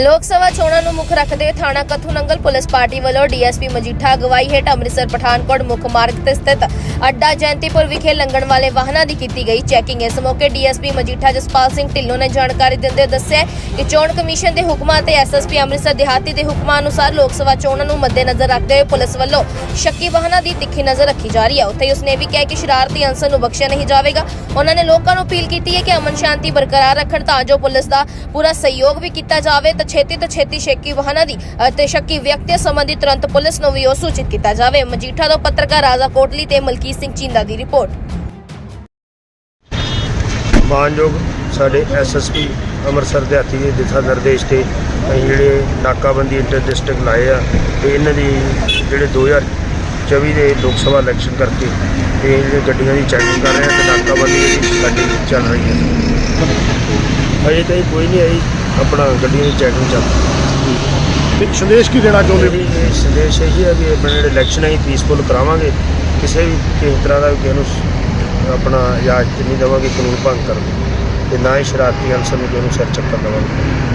ਲੋਕ ਸਭਾ ਚੋਣਾਂ ਨੂੰ ਮੁੱਖ ਰੱਖਦੇ ਥਾਣਾ ਕਥੂ ਨੰਗਲ ਪੁਲਿਸ ਪਾਰਟੀ ਵੱਲੋਂ ਡੀਐਸਪੀ ਮਜੀਠਾ ਅਗਵਾਈ ਹੇਠ ਅੰਮ੍ਰਿਤਸਰ, ਪਠਾਨਕੋਟ ਮੁੱਖ ਮਾਰਗ ਤੇ ਸਥਿਤ ਅੱਡਾ ਜੈਂਤੀਪੁਰ ਵਿਖੇ ਲੰਘਣ ਵਾਲੇ ਵਾਹਨਾਂ ਦੀ ਕੀਤੀ ਗਈ ਚੈਕਿੰਗ। ਇਸ ਮੌਕੇ ਡੀਐਸਪੀ ਮਜੀਠਾ ਜਸਪਾਲ ਸਿੰਘ ਢਿੱਲੋਂ ਨੇ ਜਾਣਕਾਰੀ ਦਿੰਦੇ ਦੱਸਿਆ ਕਿ ਚੋਣ ਕਮਿਸ਼ਨ ਦੇ ਹੁਕਮਾਂ ਤੇ ਐਸਐਸਪੀ ਅੰਮ੍ਰਿਤਸਰ ਦਿਹਾਤੀ ਦੇ ਹੁਕਮਾਂ ਅਨੁਸਾਰ ਲੋਕ ਸਭਾ ਚੋਣਾਂ ਨੂੰ ਮੱਦੇਨਜ਼ਰ ਰੱਖਦੇ ਹੋਏ ਪੁਲਿਸ ਵੱਲੋਂ ਸ਼ੱਕੀ ਵਾਹਨਾਂ ਦੀ ਤਿੱਖੀ ਨਜ਼ਰ ਰੱਖੀ ਜਾ ਰਹੀ ਹੈ। ਉੱਥੇ ਉਸਨੇ ਇਹ ਵੀ ਕਿਹਾ ਕਿ ਸ਼ਰਾਰਤੀ ਅਨਸਰ ਨੂੰ ਬਖਸ਼ਿਆ ਨਹੀਂ ਜਾਵੇਗਾ। ਉਹਨਾਂ ਨੇ ਲੋਕਾਂ ਨੂੰ ਅਪੀਲ ਕੀਤੀ ਹੈ ਕਿ ਅਮਨ ਸ਼ਾਂਤੀ ਬਰਕਰਾਰ ਰੱਖਣ ਤਾਂ ਜੋ ਪੁਲਿਸ ਦਾ ਪੂਰਾ ਸਹਿਯੋਗ ਵੀ ਕੀਤਾ ਜਾਵੇ ਤਾਂ ਛੇਤੀ ਤੋਂ ਛੇਤੀ ਸ਼ੱਕੀ ਵਾਹਨਾਂ ਦੀ ਅਤੇ ਸ਼ੱਕੀ ਵਿਅਕਤੀਆਂ ਸੰਬੰਧੀ ਤੁਰੰਤ ਪੁਲਿਸ ਨੂੰ ਵੀ ਉਹ ਸੂਚਿਤ ਕੀਤਾ ਜਾਵੇ। ਮਜੀਠਾ ਤੋਂ ਪੱਤਰਕਾਰ ਰਾਜਾ ਕੋਟਲੀ ਤੇ ਮਲਕੀਤ ਸਿੰਘ ਚਿੰਦਾ ਦੀ ਰਿਪੋਰਟ। ਮਾਨਯੋਗ ਸਾਡੇ ਐਸਐਸਪੀ ਅੰਮ੍ਰਿਤਸਰ ਦੇ ਹਾਥੀ ਦੇ ਦਿਸ਼ਾ ਨਿਰਦੇਸ਼ ਤੇ ਅਸੀਂ ਜਿਹੜੇ ਨਾਕਾਬੰਦੀ ਇੰਟਰ ਡਿਸਟ੍ਰਿਕਟ ਲਾਏ ਆ, ਤੇ ਇਹਨਾਂ ਦੀ ਜਿਹੜੇ 2024 ਦੇ ਲੋਕ ਸਭਾ ਇਲੈਕਸ਼ਨ ਕਰਕੇ ਤੇ ਜਿਹੜੇ ਗੱਡੀਆਂ ਦੀ ਚੈਕਿੰਗ ਕਰ ਰਹੇ ਆ, ਤੇ ਨਾਕਾਬੰਦੀ ਜਿਹੜੀ ਸਾਡੀ ਚੱਲ ਰਹੀ ਹੈ। ਅਜੇ ਤਾਈਂ ਕੋਈ ਨਹੀਂ ਆਈ। ਆਪਣਾ ਗੱਡੀਆਂ ਦੀ ਚੈਕਿੰਗ ਚੱਲ ਰਹੀ ਹੈ। ਇੱਕ ਸੰਦੇਸ਼ ਕੀ ਦੇਣਾ ਚਾਹੁੰਦੇ ਮੇਰੀ ਇਹ ਸੰਦੇਸ਼ ਇਹ ਹੀ ਵੀ ਆਪਣੇ ਜਿਹੜੇ ਇਲੈਕਸ਼ਨ ਹੈ ਪੀਸਫੁਲ ਕਰਾਵਾਂਗੇ। ਕਿਸੇ ਵੀ ਕਿਸੇ ਤਰ੍ਹਾਂ ਦਾ ਵੀ ਕਿਸੇ ਨੂੰ ਆਪਣਾ ਇਜਾਜ਼ਤ ਨਹੀਂ ਦੇਵਾਂਗੇ ਕਾਨੂੰਨ ਭੰਗ ਕਰਨ ਦੀ ਤੇ ਨਾ ਹੀ ਸ਼ਰਾਰਤੀ ਅਨਸਰ ਨੂੰ ਕਿਸੇ ਨੂੰ ਸਿਰ ਚੱਕਰ ਦੇਵਾਂਗੇ।